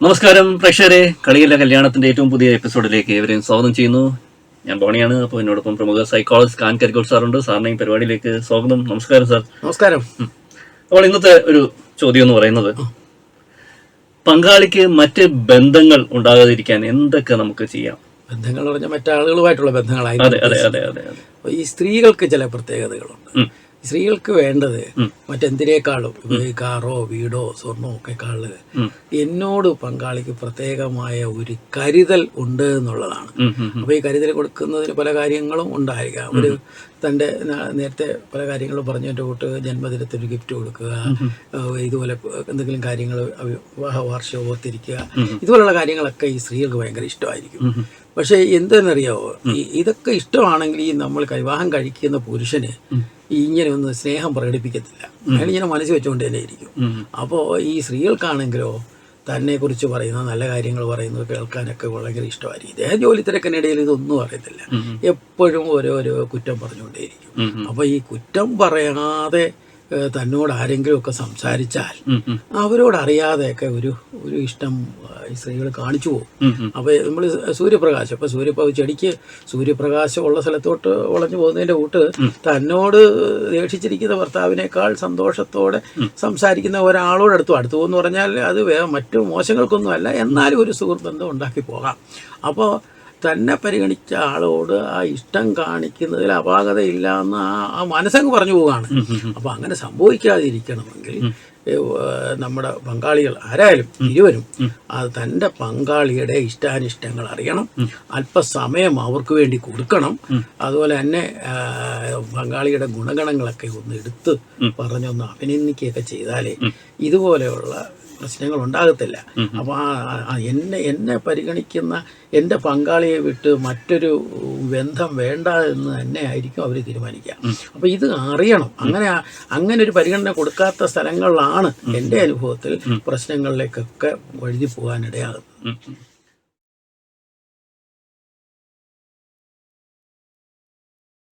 നമസ്കാരം പ്രേക്ഷകരെ. കളിയിലെ കല്യാണത്തിന്റെ ഏറ്റവും പുതിയ എപ്പിസോഡിലേക്ക് ഏവരെയും സ്വാഗതം ചെയ്യുന്നു. ഞാൻ ബോണിയാണ്. അപ്പോൾ എന്നോടൊപ്പം പ്രമുഖ സൈക്കോളജിസ്റ്റ് കാൻ കരിക്കോൾ സാറുണ്ട്. സാറിനെയും പരിപാടിയിലേക്ക് സ്വാഗതം. നമസ്കാരം സാർ. നമസ്കാരം. അപ്പോൾ ഇന്നത്തെ ഒരു ചോദ്യം എന്ന് പറയുന്നത് പങ്കാളിക്ക് മറ്റ് ബന്ധങ്ങൾ ഉണ്ടാകാതിരിക്കാൻ എന്തൊക്കെ നമുക്ക് ചെയ്യാം? ബന്ധങ്ങൾ പറഞ്ഞാൽ മറ്റാളുകളുമായിട്ടുള്ള ബന്ധങ്ങളായി അതെ അതെ അതെ അതെ ഈ സ്ത്രീകൾക്ക് ചില പ്രത്യേകതകളുണ്ട്. സ്ത്രീകൾക്ക് വേണ്ടത് മറ്റെന്തിനേക്കാളും? ഈ കാറോ വീടോ സ്വർണോ ഒക്കെ കാൾ എന്നോട് പങ്കാളിക്ക് പ്രത്യേകമായ ഒരു കരുതൽ ഉണ്ട് എന്നുള്ളതാണ്. അപ്പൊ. അപ്പോൾ ഈ കരുതൽ കൊടുക്കുന്നതിന് പല കാര്യങ്ങളും ഉണ്ടായിരിക്കാം. ഒരു തന്റെ നേരത്തെ പല കാര്യങ്ങളും പറഞ്ഞതിന്റെ കൂട്ട് ജന്മദിനത്തിൽ ഒരു ഗിഫ്റ്റ് കൊടുക്കുക. ഇതുപോലെ എന്തെങ്കിലും കാര്യങ്ങൾ വിവാഹ വാർഷികം ഓർത്തിരിക്കുക. ഇതുപോലുള്ള കാര്യങ്ങളൊക്കെ ഈ സ്ത്രീകൾക്ക് ഭയങ്കര ഇഷ്ടമായിരിക്കും. പക്ഷേ എന്തെന്നറിയാവോ? ഇതൊക്കെ ഇഷ്ടമാണെങ്കിൽ ഈ നമ്മൾ കൈവാഹം കഴിക്കുന്ന പുരുഷന് ഇങ്ങനെ ഒന്ന് സ്നേഹം പ്രകടിപ്പിക്കത്തില്ല. അയാൾ ഇങ്ങനെ മനസ്സ് വെച്ചുകൊണ്ട് തന്നെ ഇരിക്കും. അപ്പോൾ ഈ സ്ത്രീകൾക്കാണെങ്കിലോ തന്നെ കുറിച്ച് പറയുന്ന നല്ല കാര്യങ്ങൾ പറയുന്നത് കേൾക്കാനൊക്കെ ഭയങ്കര ഇഷ്ടമായിരിക്കും. ഇദ്ദേഹം ജോലി തിരക്കിനിടയിൽ ഇതൊന്നും അറിയത്തില്ല. എപ്പോഴും ഓരോരോ കുറ്റം പറഞ്ഞുകൊണ്ടേയിരിക്കും. അപ്പോൾ ഈ കുറ്റം പറയാതെ തന്നോട് ആരെങ്കിലും ഒക്കെ സംസാരിച്ചാൽ ഉം, ഉം. അവരോട് അറിയാതെയൊക്കെ ഒരു ഒരു ഇഷ്ടം സ്ത്രീകൾ കാണിച്ചു പോകും. അപ്പോൾ നമ്മൾ സൂര്യപ്രകാശം ഇപ്പോൾ സൂര്യ ചെടിക്ക് സൂര്യപ്രകാശം ഉള്ള സ്ഥലത്തോട്ട് വളഞ്ഞു പോകുന്നതിന്റെ കൂട്ട് തന്നോട് ദേഷിച്ചിരിക്കുന്ന ഭർത്താവിനേക്കാൾ സന്തോഷത്തോടെ സംസാരിക്കുന്ന ഒരാളോട് അടുത്തു അടുത്തു പോകുമെന്ന് പറഞ്ഞാൽ അത് മറ്റു മോശങ്ങൾക്കൊന്നും അല്ല എന്നാലും ഒരു സുഹൃത്ബന്ധം ഉണ്ടാക്കി പോകാം അപ്പോൾ തന്നെ പരിഗണിച്ച ആളോട് ആ ഇഷ്ടം കാണിക്കുന്നതിൽ അപാകതയില്ല എന്ന് ആ ആ മനസ്സങ്ങ് പറഞ്ഞു പോവുകയാണ്. അപ്പോൾ അങ്ങനെ സംഭവിക്കാതിരിക്കണമെങ്കിൽ നമ്മുടെ പങ്കാളികൾ ആരായാലും ഇരുവരും അത് തന്റെ പങ്കാളിയുടെ ഇഷ്ടാനിഷ്ടങ്ങൾ അറിയണം. അല്പസമയം അവർക്ക് വേണ്ടി കൊടുക്കണം. അതുപോലെ തന്നെ പങ്കാളിയുടെ ഗുണഗണങ്ങളൊക്കെ ഒന്ന് എടുത്ത് പറഞ്ഞൊന്ന് അഭിനന്ദിക്കുകയൊക്കെ ചെയ്താലേ ഇതുപോലെയുള്ള പ്രശ്നങ്ങൾ ഉണ്ടാകത്തില്ല അപ്പോൾ എന്നെ എന്നെ പരിഗണിക്കുന്ന എന്റെ പങ്കാളിയെ വിട്ട് മറ്റൊരു ബന്ധം വേണ്ട എന്ന് തന്നെ ആയിരിക്കും അവർ തീരുമാനിക്കുക. അപ്പോൾ ഇത് അറിയണം. അങ്ങനെ അങ്ങനെ ഒരു പരിഗണന കൊടുക്കാത്ത സ്ഥലങ്ങളിലാണ് എന്റെ അനുഭവത്തിൽ പ്രശ്നങ്ങളിലേക്കൊക്കെ വഴുതി പോകാനിടയാകുന്നത്.